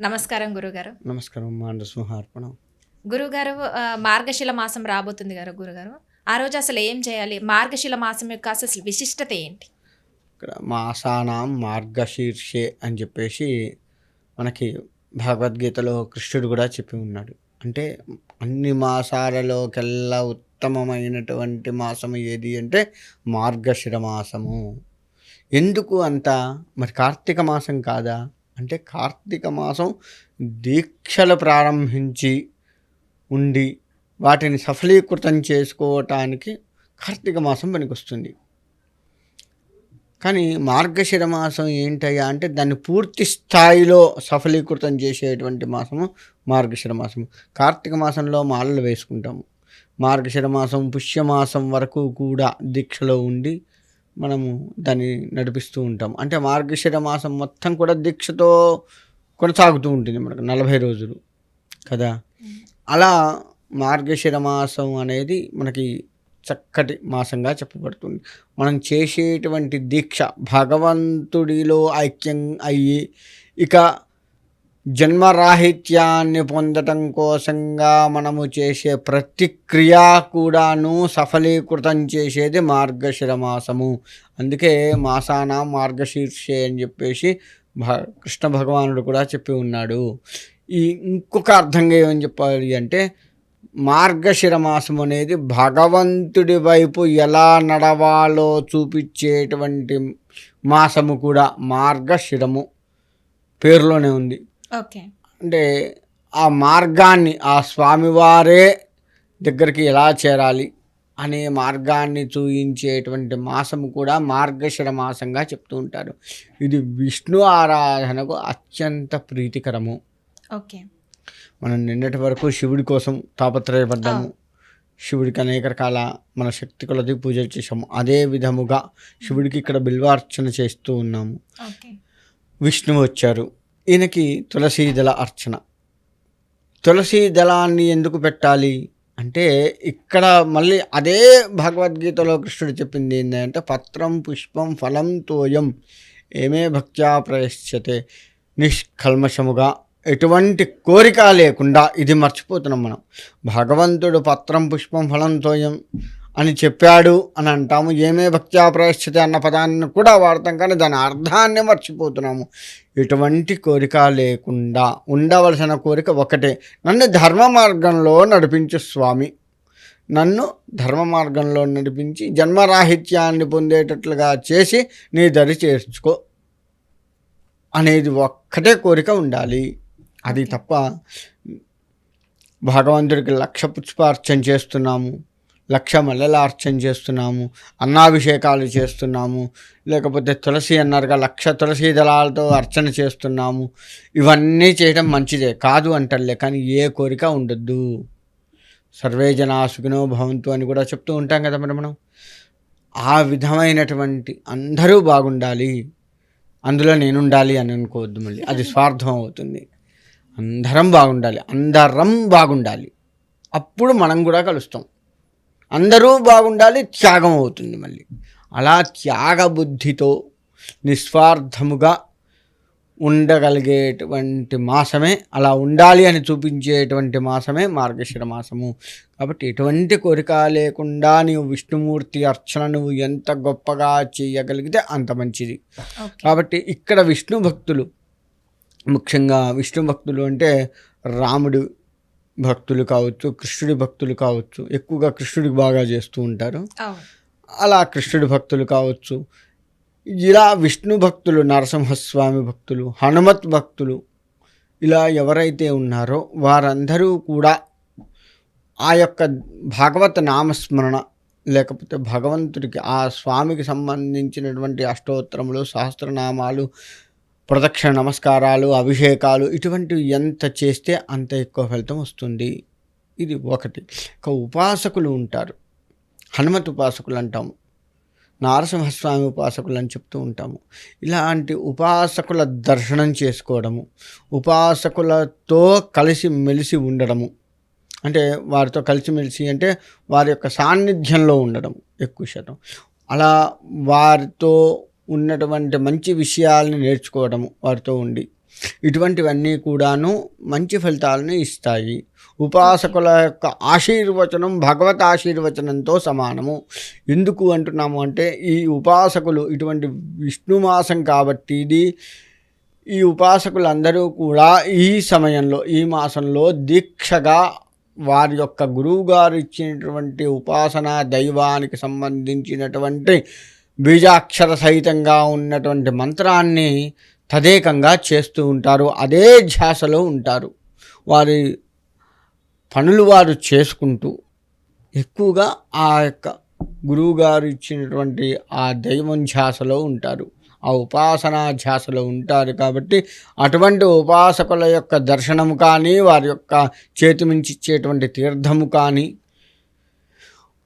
నమస్కారం గురుగారు. నమస్కారం మా నరసింహార్పణం గురుగారు మార్గశిల మాసం రాబోతుంది గారు గురుగారు. ఆ రోజు అసలు ఏం చేయాలి? మార్గశిల మాసం యొక్క అసలు విశిష్టత ఏంటి? ఇక్కడ మాసానాం మార్గశీర్షే అని చెప్పేసి మనకి భగవద్గీతలో కృష్ణుడు కూడా చెప్పి ఉన్నాడు. అంటే అన్ని మాసాలలోకెల్లా ఉత్తమమైనటువంటి మాసము ఏది అంటే మార్గశిర మాసము. ఎందుకు అంత? మరి కార్తీక మాసం కాదా? అంటే కార్తీక మాసం దీక్షలు ప్రారంభించి ఉండి వాటిని సఫలీకృతం చేసుకోవటానికి కార్తీక మాసం పనికొస్తుంది కానీ మార్గశిర మాసం ఏంటయ్యా అంటే దాన్ని పూర్తి స్థాయిలో సఫలీకృతం చేసేటువంటి మాసము మార్గశిర మాసము. కార్తీక మాసంలో మాలలు వేసుకుంటాము. మార్గశిర మాసం పుష్యమాసం వరకు కూడా దీక్షలో ఉండి మనము దాన్ని నడిపిస్తూ ఉంటాం. అంటే మార్గశిర మాసం మొత్తం కూడా దీక్షతో కొనసాగుతూ ఉంటుంది మనకు నలభై రోజులు. కదా? అలా మార్గశిర మాసం అనేది మనకి చక్కటి మాసంగా చెప్పబడుతుంది. మనం చేసేటువంటి దీక్ష భగవంతుడిలో ఐక్యం అయ్యి ఇక జన్మరాహిత్యాన్ని పొందటం కోసంగా మనము చేసే ప్రతి క్రియ కూడాను సఫలీకృతం చేసేది మార్గశిర మాసము. అందుకే మాసాన మార్గశీర్షే అని చెప్పేసి భ కృష్ణ భగవానుడు కూడా చెప్పి ఉన్నాడు. ఈ ఇంకొక అర్థంగా ఏమని చెప్పాలి అంటే మార్గశిర మాసం అనేది భగవంతుడి వైపు ఎలా నడవాలో చూపించేటువంటి మాసము కూడా మార్గశిరము పేరులోనే ఉంది. ఓకే. అంటే ఆ మార్గాన్ని ఆ స్వామివారే దగ్గరికి ఎలా చేరాలి అనే మార్గాన్ని చూయించేటువంటి మాసము కూడా మార్గశిర మాసంగా చెప్తూ ఉంటారు. ఇది విష్ణు ఆరాధనకు అత్యంత ప్రీతికరము. ఓకే. మనం నిన్నటి వరకు శివుడి కోసం తాపత్రయపడ్డాము. శివుడికి అనేక రకాల మన శక్తి కొలది పూజలు చేసాము అదే విధముగా శివుడికి ఇక్కడ బిల్వార్చన చేస్తూ ఉన్నాము. విష్ణువు వచ్చారు. ఈయనకి తులసీ దళ అర్చన. తులసీ దళాన్ని ఎందుకు పెట్టాలి? అంటే ఇక్కడ మళ్ళీ అదే భగవద్గీతలో కృష్ణుడు చెప్పింది ఏంటంటే పత్రం పుష్పం ఫలం తోయం ఏమే భక్త్యా ప్రయశ్యతే నిష్కల్మషముగా ఎటువంటి కోరిక లేకుండా. ఇది మర్చిపోతున్నాం మనం. భగవంతుడు పత్రం పుష్పం ఫలం తోయం అని చెప్పాడు అని అంటాము. ఏమే భక్త్యా ప్రాయశ్చిత అన్న పదాన్ని కూడా వాడతాం కానీ దాని అర్థాన్ని మర్చిపోతున్నాము. ఎటువంటి కోరిక లేకుండా ఉండవలసిన కోరిక ఒకటే. నన్ను ధర్మ మార్గంలో నడిపించు స్వామి. నన్ను ధర్మ మార్గంలో నడిపించి జన్మరాహిత్యాన్ని పొందేటట్లుగా చేసి నీ దరి చేర్చుకో అనేది ఒక్కటే కోరిక ఉండాలి. అది తప్ప భగవంతుడికి లక్ష పుష్పార్చన చేస్తున్నాము. లక్ష మల్లెల అర్చన చేస్తున్నాము అన్నాభిషేకాలు చేస్తున్నాము లేకపోతే తులసి అన్నారుగా లక్ష తులసి దళాలతో అర్చన చేస్తున్నాము. ఇవన్నీ చేయడం మంచిదే కాదు అంటలే కానీ ఏ కోరిక ఉండద్దు. సర్వే జనా సుఖినో భవంతు అని కూడా చెప్తూ ఉంటాం కదా మరి మనం. ఆ విధమైనటువంటి అందరూ బాగుండాలి అందులో నేనుండాలి అని అనుకోవద్దు మళ్ళీ. అది స్వార్థం అవుతుంది. అందరం బాగుండాలి అందరం బాగుండాలి. అప్పుడు మనం కూడా కలుస్తాం. అందరూ బాగుండాలి త్యాగం అవుతుంది మళ్ళీ. అలా త్యాగ బుద్ధితో నిస్వార్థముగా ఉండగలిగేటువంటి మాసమే అలా ఉండాలి అని చూపించేటువంటి మాసమే మార్గశిర మాసము. కాబట్టి ఎటువంటి కోరిక లేకుండా నీవు విష్ణుమూర్తి అర్చన నువ్వు ఎంత గొప్పగా చేయగలిగితే అంత మంచిది. కాబట్టి ఇక్కడ విష్ణు భక్తులు ముఖ్యంగా విష్ణు భక్తులు అంటే రాముడు భక్తులు కావచ్చు కృష్ణుడి భక్తులు కావచ్చు ఎక్కువగా కృష్ణుడికి బాగా చేస్తూ ఉంటారు. అలా కృష్ణుడి భక్తులు కావచ్చు ఇలా విష్ణు భక్తులు నరసింహస్వామి భక్తులు హనుమత్ భక్తులు ఇలా ఎవరైతే ఉన్నారో వారందరూ కూడా ఆ యొక్క భాగవత నామస్మరణ లేకపోతే భగవంతుడికి ఆ స్వామికి సంబంధించినటువంటి అష్టోత్తరములు సహస్రనామాలు ప్రదక్షిణ నమస్కారాలు అభిషేకాలు ఇటువంటివి ఎంత చేస్తే అంత ఎక్కువ ఫలితం వస్తుంది. ఇది ఒకటి. ఒక ఉపాసకులు ఉంటారు. హనుమత్ ఉపాసకులు అంటాము. నారసింహస్వామి ఉపాసకులు అని చెప్తూ ఉంటాము. ఇలాంటి ఉపాసకుల దర్శనం చేసుకోవడము ఉపాసకులతో కలిసి మెలిసి ఉండడము. అంటే వారితో కలిసిమెలిసి అంటే వారి యొక్క సాన్నిధ్యంలో ఉండడం ఎక్కువ శాతం. అలా వారితో ఉన్నటువంటి మంచి విషయాలను నేర్చుకోవడము వారితో ఉండి. ఇటువంటివన్నీ కూడాను మంచి ఫలితాలను ఇస్తాయి. ఉపాసకుల యొక్క ఆశీర్వచనం భగవత్ ఆశీర్వచనంతో సమానము. ఎందుకు అంటున్నాము అంటే ఈ ఉపాసకులు ఇటువంటి విష్ణు మాసం కాబట్టి ఇది ఈ ఉపాసకులందరూ కూడా ఈ సమయంలో ఈ మాసంలో దీక్షగా వారి యొక్క గురువుగారు ఇచ్చినటువంటి ఉపాసన దైవానికి సంబంధించినటువంటి బీజాక్షర సహితంగా ఉన్నటువంటి మంత్రాన్ని తదేకంగా చేస్తూ ఉంటారు. అదే ధ్యాసలో ఉంటారు. వారి పనులు వారు చేసుకుంటూ ఎక్కువగా ఆ యొక్క గురువుగారు ఇచ్చినటువంటి ఆ దైవం ధ్యాసలో ఉంటారు. ఆ ఉపాసనా ధ్యాసలో ఉంటారు కాబట్టి అటువంటి ఉపాసకుల యొక్క దర్శనము కానీ వారి యొక్క చేతి మించి ఇచ్చేటువంటి తీర్థము కానీ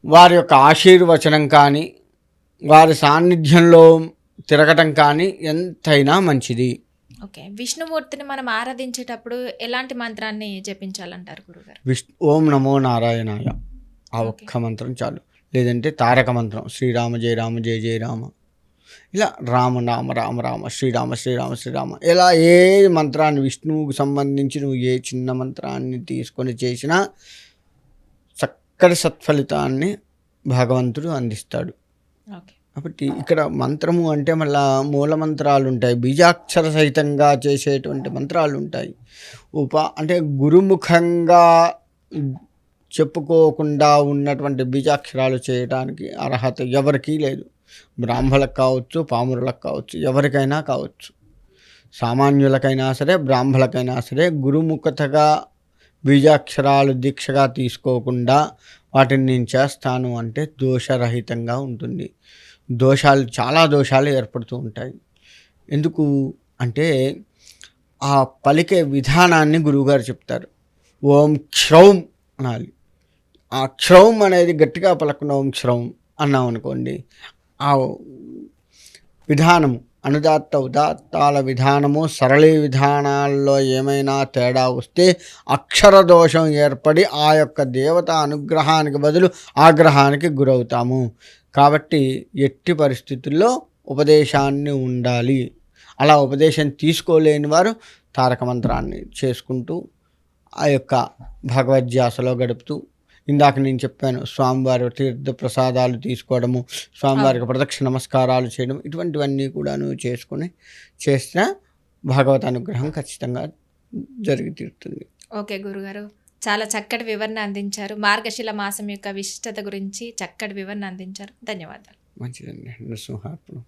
వారి యొక్క ఆశీర్వచనం కానీ వారి సాన్నిధ్యంలో తిరగటం కానీ ఎంతైనా మంచిది. ఓకే. విష్ణుమూర్తిని మనం ఆరాధించేటప్పుడు ఎలాంటి మంత్రాన్ని జపించాలంటారు గురుగారు? విష్ణు ఓం నమో నారాయణాయ. ఆ ఒక్క మంత్రం చాలు. లేదంటే తారక మంత్రం. శ్రీరామ జయ రామ జయ జయ రామ. ఇలా రామ రామ రామ రామ శ్రీరామ శ్రీరామ శ్రీరామ. ఇలా ఏ మంత్రాన్ని విష్ణువుకు సంబంధించి నువ్వు ఏ చిన్న మంత్రాన్ని తీసుకొని చేసినా చక్కటి సత్ఫలితాన్ని భగవంతుడు అందిస్తాడు. కాబట్టి ఇక్కడ మంత్రము అంటే మళ్ళా మూల మంత్రాలు ఉంటాయి బీజాక్షర సహితంగా చేసేటువంటి మంత్రాలు ఉంటాయి ఉప అంటే గురుముఖంగా చెప్పుకోకుండా ఉన్నటువంటి బీజాక్షరాలు చేయడానికి అర్హత ఎవరికీ లేదు. బ్రాహ్మణులకు కావచ్చు పామురులకు కావచ్చు ఎవరికైనా కావచ్చు. సామాన్యులకైనా సరే బ్రాహ్మణులకైనా సరే గురుముఖతగా బీజాక్షరాలు దీక్షగా తీసుకోకుండా వాటిని నేను చేస్తాను అంటే దోషరహితంగా ఉంటుంది. దోషాలు చాలా దోషాలు ఏర్పడుతూ ఉంటాయి. ఎందుకు అంటే ఆ పలికే విధానాన్ని గురువుగారు చెప్తారు. ఓం క్షౌం అనాలి. ఆ క్షౌం అనేది గట్టిగా పలకుండా ఓం క్షౌం అన్నాం అనుకోండి ఆ విధానము అనుదాత్త ఉదాత్తాల విధానము సరళి విధానాల్లో ఏమైనా తేడా వస్తే అక్షర దోషం ఏర్పడి ఆ యొక్క దేవత అనుగ్రహానికి బదులు ఆగ్రహానికి గురవుతాము. కాబట్టి ఎట్టి పరిస్థితుల్లో ఉపదేశాన్ని ఉండాలి. అలా ఉపదేశం తీసుకోలేని వారు తారక మంత్రాన్ని చేసుకుంటూ ఆ యొక్క భగవద్ధ్యాసలో గడుపుతూ ఇందాక నేను చెప్పాను స్వామివారి తీర్థ ప్రసాదాలు తీసుకోవడము స్వామివారికి ప్రదక్షిణ నమస్కారాలు చేయడం ఇటువంటివన్నీ కూడాను చేసుకుని చేసిన భగవత్ అనుగ్రహం ఖచ్చితంగా జరిగి తీరుతుంది. ఓకే గురుగారు చాలా చక్కటి వివరణ అందించారు. మార్గశిల మాసం యొక్క విశిష్టత గురించి చక్కటి వివరణ అందించారు. ధన్యవాదాలు. మంచిదండి. నృసింహార్పణం.